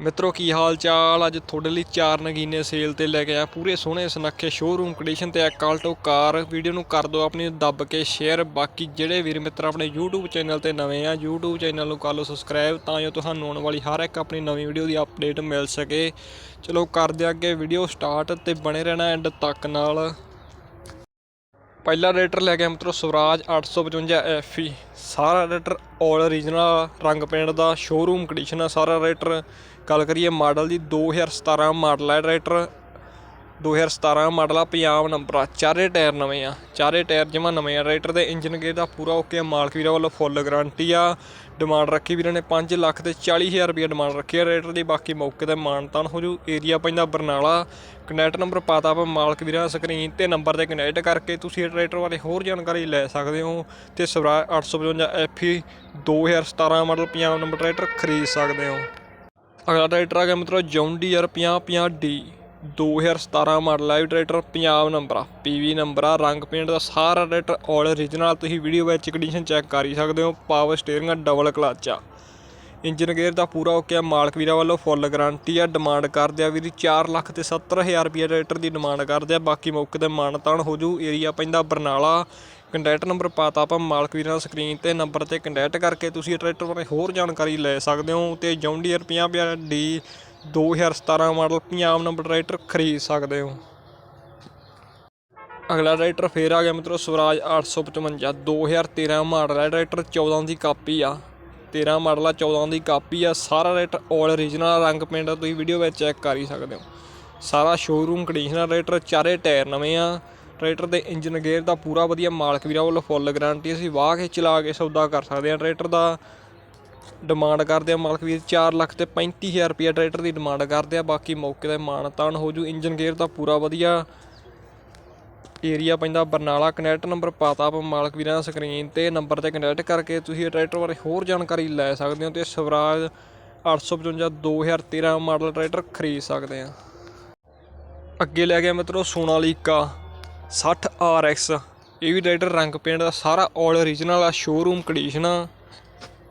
ਮਿੱਤਰੋ, ਕੀ ਹਾਲ ਚਾਲ ਅੱਜ ਤੁਹਾਡੇ ਲਈ ਚਾਰ ਨਗੀਨੇ ਸੇਲ ਤੇ ਲੈ ਕੇ ਆਇਆ ਪੂਰੇ ਸੋਹਣੇ ਸੁਨੱਖੇ ਸ਼ੋਰੂਮ ਕੰਡੀਸ਼ਨ ਤੇ ਇੱਕ ਆਲਟੋ ਕਾਰ। ਵੀਡੀਓ ਨੂੰ ਕਰ ਦਿਓ ਆਪਣੀ, ਦੱਬ ਕੇ ਸ਼ੇਅਰ ਬਾਕੀ ਜਿਹੜੇ ਵੀਰ ਮਿੱਤਰ ਆਪਣੇ YouTube ਚੈਨਲ ਤੇ ਨਵੇਂ ਆ, YouTube ਚੈਨਲ ਨੂੰ ਕਰ ਲਓ ਸਬਸਕ੍ਰਾਈਬ ਤਾਂ ਜੋ ਤੁਹਾਨੂੰ ਆਉਣ ਵਾਲੀ ਹਰ ਇੱਕ ਆਪਣੀ ਨਵੀਂ ਵੀਡੀਓ ਦੀ ਅਪਡੇਟ ਮਿਲ ਸਕੇ। ਚਲੋ, ਕਰਦੇ ਅੱਗੇ ਵੀਡੀਓ ਸਟਾਰਟ ਤੇ ਬਣੇ ਰਹਿਣਾ ਐਂਡ ਤੱਕ ਨਾਲ। ਪਹਿਲਾ ਰੇਟਰ ਲੈ ਕੇ ਆਇਆ ਮਿੱਤਰੋ ਸਵਰਾਜ 855 FE ਸਾਰਾ ਰੇਟਰ 올 ਓਰੀਜਨਲ ਰੰਗ ਪੇਂਟ ਦਾ ਸ਼ੋਰੂਮ ਕੰਡੀਸ਼ਨ ਆ ਸਾਰਾ ਰੇਟਰ। ਗੱਲ ਕਰੀਏ ਮਾਡਲ ਦੀ 2017 ਮਾਡਲ ਹੈ ਰੇਟਰ। 2017 ਮਾਡਲ ਆ, ਪੰਜਾਬ ਨੰਬਰ ਆ। ਚਾਰੇ ਟਾਇਰ ਨਵੇਂ ਆ, ਚਾਰੇ ਟਾਇਰ ਜਮਾ ਨਵੇਂ ਆ। ਰੇਟਰ ਦੇ ਇੰਜਨ ਗੇਅਰ ਦਾ ਪੂਰਾ ਓਕੇ ਆ। ਮਾਲਕ ਵੀਰਾਂ ਵੱਲੋਂ ਫੁੱਲ ਗਾਰੰਟੀ ਆ। ਡਿਮਾਂਡ ਰੱਖੀ ਵੀਰਾਂ ਨੇ 5 ਲੱਖ ਤੇ 40000 ਰੁਪਏ ਡਿਮਾਂਡ ਰੱਖੀ ਆ ਰਾਈਟਰ ਦੀ ਬਾਕੀ ਮੌਕੇ ਤੇ ਮਾਨਤਾਨ ਹੋ ਜੂ। ਏਰੀਆ ਪੈਂਦਾ ਬਰਨਾਲਾ। ਕਨੈਕਟ ਨੰਬਰ ਪਾਤਾ ਆਪਾਂ ਮਾਲਕ ਵੀਰਾਂ ਸਕਰੀਨ ਤੇ ਨੰਬਰ ਤੇ ਕਨੈਕਟ ਕਰਕੇ ਤੁਸੀਂ ਇਹ ਟਰੈਕਟਰ ਬਾਰੇ ਹੋਰ ਜਾਣਕਾਰੀ ਲੈ ਸਕਦੇ ਹੋ ਤੇ Swaraj 855 FE 2017 model Punjab number tractor ਖਰੀਦ ਸਕਦੇ ਹੋ। ਅਗਲਾ ਟਰੈਕਟਰ ਆ ਗਿਆ ਮਿੱਤਰੋ ਜੌਂਡੀਅਰ 5050 ਡੀ 2017 ਮਾਡਲ ਹੈ ਟਰੈਕਟਰ ਪੰਜਾਬ ਨੰਬਰ ਆ ਪੀਵੀ ਨੰਬਰ ਆ, ਰੰਗ ਪੇਂਟ ਦਾ ਸਾਰਾ ਟਰੈਕਟਰ ਆਲ ਓਰੀਜਨਲ ਤੁਸੀਂ ਵੀਡੀਓ ਵਿੱਚ ਕੰਡੀਸ਼ਨ ਚੈੱਕ ਕਰ ਹੀ ਸਕਦੇ ਹੋ ਪਾਵਰ ਸਟੀਅਰਿੰਗ ਆ ਡਬਲ ਕਲਚ ਆ। ਇੰਜਨ ਗੇਅਰ ਦਾ ਪੂਰਾ ਓਕੇ ਆ, ਮਾਲਕ ਵੀਰਾਂ ਵੱਲੋਂ ਫੁੱਲ ਗਾਰੰਟੀ ਆ ਡਿਮਾਂਡ ਕਰਦੇ ਆ ਵੀਰੀ 4 ਲੱਖ ਤੇ 70000 ਰੁਪਏ ਟਰੈਕਟਰ ਦੀ ਡਿਮਾਂਡ ਕਰਦੇ ਆ। ਬਾਕੀ ਮੌਕੇ ਤੇ ਮਾਨਤਾਨ ਹੋ ਜੂ ਏਰੀਆ ਪੈਂਦਾ ਬਰਨਾਲਾ। ਕੰਟੈਕਟ ਨੰਬਰ ਪਾਤਾ ਆਪਾਂ ਮਾਲਕ ਵੀਰਾਂ ਸਕਰੀਨ ਤੇ ਨੰਬਰ ਤੇ ਕੰਟੈਕਟ ਕਰਕੇ ਤੁਸੀਂ ਇਹ ਟਰੈਕਟਰ ਬਾਰੇ ਹੋਰ ਜਾਣਕਾਰੀ ਲੈ ਸਕਦੇ ਹੋ। ਤੇ John Deere 50 D 2017 model Punjab number tractor ਖਰੀਦ ਸਕਦੇ ਹੋ। ਅਗਲਾ ਟਰੈਕਟਰ ਫੇਰ ਆ ਗਿਆ ਮਿੱਤਰੋ, ਸਵਰਾਜ 855 2013 ਮਾਡਲ ਹੈ। ਟਰੈਕਟਰ 14 ਦੀ ਕਾਪੀ ਆ 13 ਮਾਡਲ ਆ 14 ਦੀ ਕਾਪੀ ਆ। ਸਾਰਾ ਟਰੈਕਟਰ ਆਲ origignal ਰੰਗ ਪੇਂਟ ਆ, ਤੁਸੀਂ ਵੀਡੀਓ ਵਿੱਚ ਚੈੱਕ ਕਰ ਹੀ ਸਕਦੇ ਹੋ। ਸਾਰਾ ਸ਼ੋਰੂਮ ਕੰਡੀਸ਼ਨਰ ਟਰੈਕਟਰ ਚਾਰੇ ਟਾਇਰ ਨਵੇਂ ਆ। ਟਰੈਕਰ ਦੇ ਇੰਜਨ ਗੇਅਰ ਦਾ ਪੂਰਾ ਵਧੀਆ ਮਾਲਕ ਵੀਰਾਂ ਵੱਲੋਂ ਫੁੱਲ ਗਾਰੰਟੀ ਅਸੀਂ ਵਾਹ ਕੇ ਚਲਾ ਕੇ ਸੌਦਾ ਕਰ ਸਕਦੇ ਆ ਟਰੈਕਟਰ ਦਾ ਡਿਮਾਂਡ ਕਰਦੇ ਆ ਮਾਲਕ ਵੀਰ 4 ਲੱਖ ਤੇ 35000 ਰੁਪਏ ਟਰੈਕਟਰ ਦੀ ਡਿਮਾਂਡ ਕਰਦੇ ਆ, ਬਾਕੀ ਮੌਕੇ ਤੇ ਮਾਨਤਾਨ ਹੋ ਜੂ। ਇੰਜਨ ਗੇਅਰ ਤਾਂ ਪੂਰਾ ਵਧੀਆ ਏਰੀਆ ਪੈਂਦਾ, ਬਰਨਾਲਾ ਕਨੈਕਟ ਨੰਬਰ ਪਾਤਾ ਆਪਾਂ ਮਾਲਕ ਵੀਰਾਂ ਸਕਰੀਨ ਤੇ, ਨੰਬਰ ਤੇ ਕਨੈਕਟ ਕਰਕੇ ਤੁਸੀਂ ਇਹ ਟਰੈਕਟਰ ਬਾਰੇ ਹੋਰ ਜਾਣਕਾਰੀ ਲੈ ਸਕਦੇ ਹੋ ਤੇ ਸਵਰਾਜ 855 2013 ਮਾਡਲ ਟਰੈਕਟਰ ਖਰੀਦ ਸਕਦੇ ਆ। ਅੱਗੇ ਲੈ ਗਿਆ ਮਿੱਤਰੋ ਸੋਨਾਲੀਕਾ 60 RX ਇਹ ਵੀ ਟਰੈਕਟਰ ਰੰਗ ਪੇਂਟ ਦਾ ਸਾਰਾ ਆਲ ਓਰੀਜਨਲ ਆ ਸ਼ੋਰੂਮ ਕੰਡੀਸ਼ਨ ਆ।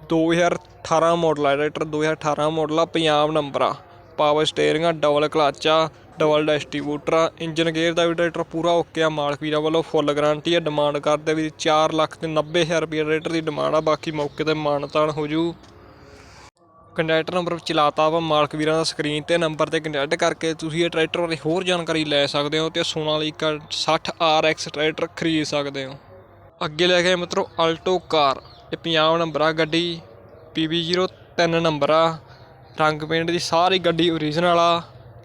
2018 ਮਾਡਲ ਆ ਟਰੈਕਟਰ 2018 ਮਾਡਲ ਆ, ਪੰਜਾਬ ਨੰਬਰ ਆ। ਪਾਵਰ ਸਟੀਅਰਿੰਗ ਆ ਡਬਲ ਕਲਚ ਆ ਡਬਲ ਡਿਸਟ੍ਰੀਬਿਊਟਰ ਆ ਇੰਜਨ ਗੇਅਰ ਦਾ ਵੀ ਟਰੈਕਟਰ ਪੂਰਾ ਓਕੇ ਆ, ਮਾਲਕ ਵੀਰਾਂ ਵੱਲੋਂ ਫੁੱਲ ਗਾਰੰਟੀ ਆ ਡਿਮਾਂਡ ਕਰਦੇ ਵੀ 4 ਲੱਖ ਤੇ 90000 ਰੁਪਏ ਟਰੈਕਟਰ ਦੀ ਡਿਮਾਂਡ ਆ, ਬਾਕੀ ਮੌਕੇ ਤੇ ਮਾਨਤਾਨ ਹੋ ਜੂ। ਕੰਟੈਕਟ ਨੰਬਰ ਚਲਾਤਾ ਵਾ, ਮਾਲਕ ਵੀਰਾਂ ਦਾ ਸਕਰੀਨ ਤੇ ਨੰਬਰ ਤੇ ਕੰਟੈਕਟ ਕਰਕੇ ਤੁਸੀਂ ਇਹ ਟਰੈਕਟਰ ਬਾਰੇ ਹੋਰ ਜਾਣਕਾਰੀ ਲੈ ਸਕਦੇ ਹੋ ਤੇ ਸੋਨਾਲੀਕਾ 60 RX ਟਰੈਕਟਰ ਖਰੀਦ ਸਕਦੇ ਹੋ। ਅੱਗੇ ਲੈ ਕੇ ਆਏ ਮਿੱਤਰੋ ਆਲਟੋ ਕਾਰ ਇਹ ਪੰਜਾਬ ਨੰਬਰ ਆ ਗੱਡੀ PB03 ਨੰਬਰ ਆ। ਰੰਗ ਪੇਂਟ ਦੀ ਸਾਰੀ ਗੱਡੀ ਓਰੀਜਨਲ ਆ।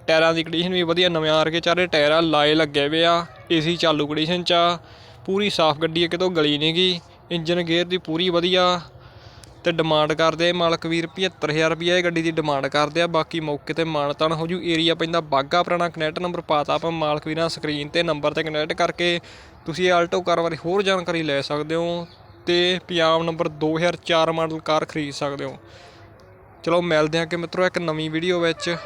ਟਾਇਰਾਂ ਦੀ ਕੰਡੀਸ਼ਨ ਵੀ ਵਧੀਆ, ਨਵੇਂ ਵਰਗੇ ਚਾਰੇ ਟਾਇਰ ਆ, ਲਾਏ ਲੱਗੇ ਹੋਏ ਆ। ਏਸੀ ਚਾਲੂ ਕੰਡੀਸ਼ਨ ਚ ਆ। ਪੂਰੀ ਸਾਫ਼ ਗੱਡੀ ਹੈ ਕਿਤੋਂ ਗਲੀ ਨਹੀਂ ਗਈ ਇੰਜਨ ਗੇਅਰ ਦੀ ਪੂਰੀ ਵਧੀਆ। ਤੇ ਡਿਮਾਂਡ ਕਰਦੇ ਮਾਲਕ ਵੀਰ 75000 ਰੁਪਏ ਇਹ ਗੱਡੀ ਦੀ ਡਿਮਾਂਡ ਕਰਦੇ ਆ। ਬਾਕੀ ਮੌਕੇ ਤੇ ਮਾਨਤਾਨ ਹੋ ਜੂ ਏਰੀਆ ਪੈਂਦਾ ਬਾਗਾ ਪੁਰਾਣਾ, ਕਨੈਕਟ ਨੰਬਰ ਪਾਤਾ ਆਪਾਂ ਮਾਲਕ ਵੀਰਾਂ ਸਕਰੀਨ ਤੇ ਨੰਬਰ ਤੇ ਕਨੈਕਟ ਕਰਕੇ। ਤੁਸੀਂ ਆਲਟੋ ਕਾਰ ਬਾਰੇ ਹੋਰ ਜਾਣਕਾਰੀ ਲੈ ਸਕਦੇ ਹੋ। ਤੇ ਪੰਜਾਬ ਨੰਬਰ 2004 ਮਾਡਲ ਕਾਰ ਖਰੀਦ ਸਕਦੇ ਹੋ। ਚਲੋ ਮਿਲਦੇ ਹਾਂ ਕਿ ਮਿੱਤਰੋ ਇੱਕ ਨਵੀਂ ਵੀਡੀਓ ਵਿੱਚ।